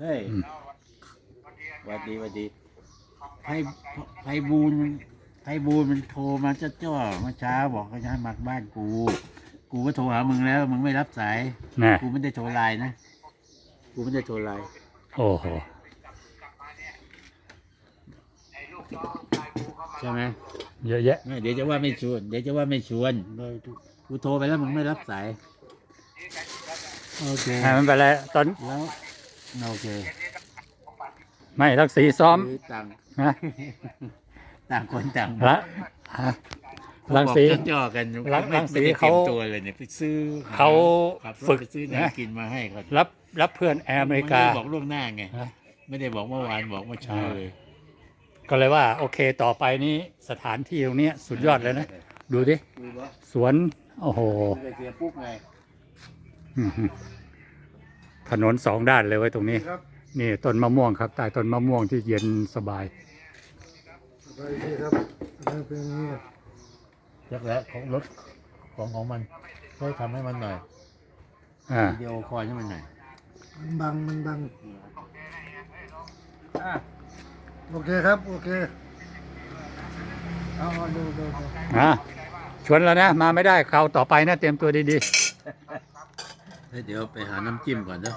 เฮ้ยอืมหวัดดีหวัดดีไพไพบูลย์ไพบูลย์มันโทรมาจ้าจ้อเมื่อเช้าบอกเขาจะให้มาบ้านกู กูก็โทรหามึงแล้ว มึงไม่รับสายน่ะกูไม่ได้โทรไลน์นะ กูไม่ได้โทรไลน์โอ้โหใช่ไหมเยอะแยะ ไม่เดี๋ยวจะว่าไม่ชวน เดี๋ยวจะว่าไม่ชวน กูโทรไปแล้วมึงไม่รับสาย โอเคให้มันไปแล้วตอน แล้ว โอเคไม่ทักสีซ้อมคือต่างนะต่างคนต่างละฮะรังสี บอกจ่อๆกันรังไม่รังสีไม่ได้เขา ตรียมตัวเลยเนี่ยไปซื้อเขาขับรถฝึกไปซื้อนะน้ำกินมาให้เขารับรับเพื่อนแอร์อเมริกา นไได้บอกล่วงหน้าไงฮะ ไม่ได้บอกเมื่อวานบอกเมื่อเช้าเลยก็เลยว่า โอเคต่อไปนี้สถานที่ตรงเนี้ยสุดยอดเลยนะ ดูดิ ดูวะสวน โอ้โห ไปเสียปุ๊บไงอื้อหือ ถนนสองด้านเลยไว้ตรงนี้นี่ต้นมะม่วงครับใต้ต้นมะม่วงที่เย็นสบายไปดีครับอันนี้เป็นอย่างนี้ยักแล้วของรถของของมันช่วยทำให้มันหน่อยอ่า วิดีโอคอลให้มันหน่อยมันบังมันบังโอเคครับ โอเคเอาเอาดูดูดู อ่าชวนแล้วนะ มาไม่ได้คราวต่อไปนะ เตรียมตัวดีเฮ้ย เดี๋ยวไปหาน้ำจิ้มก่อนเนอะ